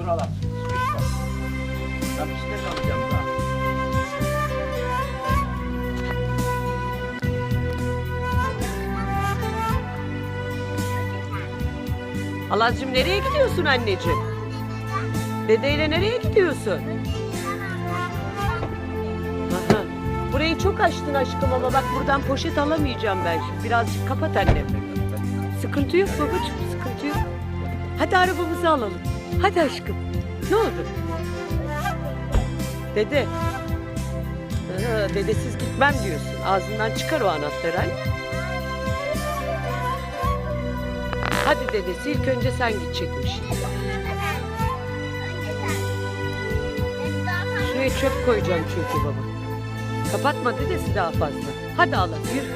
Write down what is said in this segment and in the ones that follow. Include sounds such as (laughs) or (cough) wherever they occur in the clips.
Dur alam. Ben bisiklet alacağım daha. Alazcığım nereye gidiyorsun anneciğim? Dedeyle nereye gidiyorsun? Aha. Burayı çok açtın aşkım ama bak buradan poşet alamayacağım ben şimdi. Birazcık kapat annem. Sıkıntı yok babacığım, sıkıntı yok. Hadi arabamızı alalım. Hadi aşkım. Ne olur. Dede. Aha, dedesiz gitmem diyorsun. Ağzından çıkar o anahtarı anne. Hadi dedesi ilk önce sen gidecekmiş. Şuraya çöp koyacağım çünkü baba. Kapatma dedesi daha fazla. Hadi Allah yürü.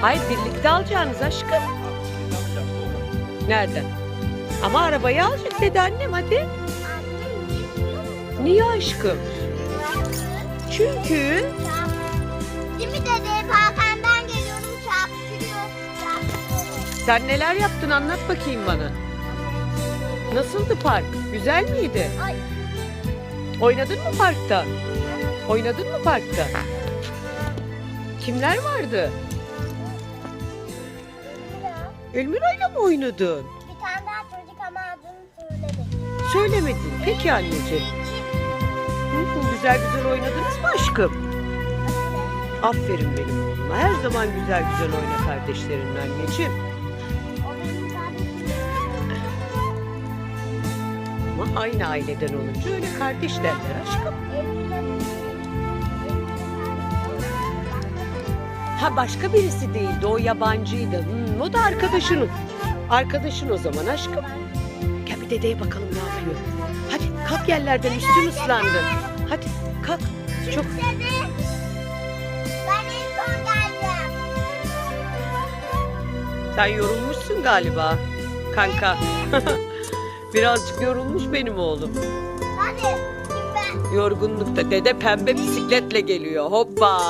Hayır birlikte alacağınız aşkım. Nereden? Ama arabayı alacak dedi annem hadi. Niye aşkım? Çünkü Değil mi dede? Hakan'dan geliyorum çarptırıyor. sen neler yaptın anlat bakayım bana. Nasıldı park? Güzel miydi? Ay. Oynadın mı parkta? Oynadın mı parkta? Kimler vardı? Elmira'yla mı oynadın? Bir tane daha çocuk ama adını söylemedim. Söylemedin. Peki anneciğim. Hı güzel güzel oynadınız mı aşkım? Aferin benim oğluma. Her zaman güzel güzel oyna kardeşlerinle anneciğim. Ama aynı aileden olunca öyle kardeş derler aşkım. Ha başka birisi değildi. O yabancıydı. Hmm, o da arkadaşın. Arkadaşın o zaman aşkım. Gel bir dedeye bakalım ne yapıyor. Hadi kalk yerlerden üstün ıslandı. Hadi kalk. Çok Dede. Ben en son geldim. sen yorulmuşsun galiba kanka. (laughs) Birazcık yorulmuş benim oğlum. Hadi. Ben. Yorgunlukta dede pembe bisikletle geliyor. Hoppa!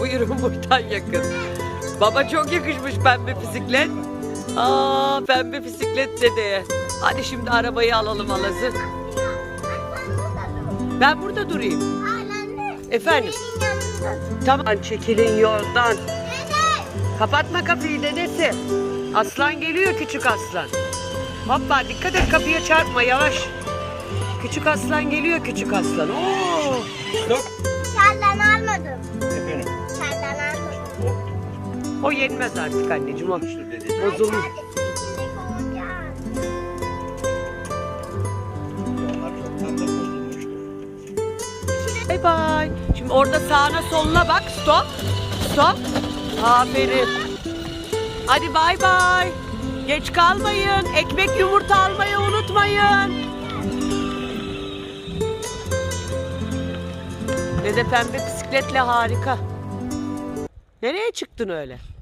Buyurun buradan yakın. Baba çok yakışmış pembe bisiklet. Aa pembe bisiklet dedeye. Hadi şimdi arabayı alalım alazı. Ben burada durayım. Efendim? Tamam çekilin yoldan. Kapatma kapıyı dedesi. Aslan geliyor küçük aslan. Hoppa dikkat et kapıya çarpma yavaş. Küçük aslan geliyor küçük aslan. Oo! Dur. Şaldan almadım. Efendim. Şaldan almadım. O yenmez artık anneciğim o. Bozulmuş. Bay bay. Şimdi orada sağına soluna bak. Stop. Stop. Aferin. Hadi bay bay. Geç kalmayın. Ekmek yumurta almayı unutmayın. Dede pembe bisikletle harika. Nereye çıktın öyle?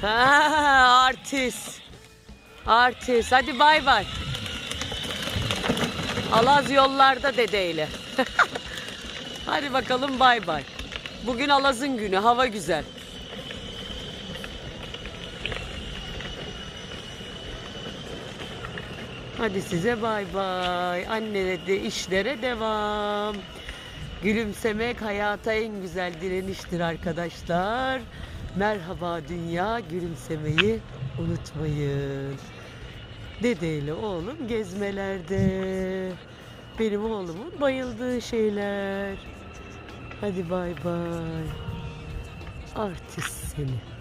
Ha, artist. Artist. Hadi bay bay. Alaz yollarda dedeyle. (laughs) Hadi bakalım bay bay. Bugün Alaz'ın günü. Hava güzel. Hadi size bay bay. Annene de işlere devam. Gülümsemek hayata en güzel direniştir arkadaşlar. Merhaba dünya gülümsemeyi unutmayın. Dedeyle oğlum gezmelerde. Benim oğlumun bayıldığı şeyler. Hadi bay bay. Artist seni.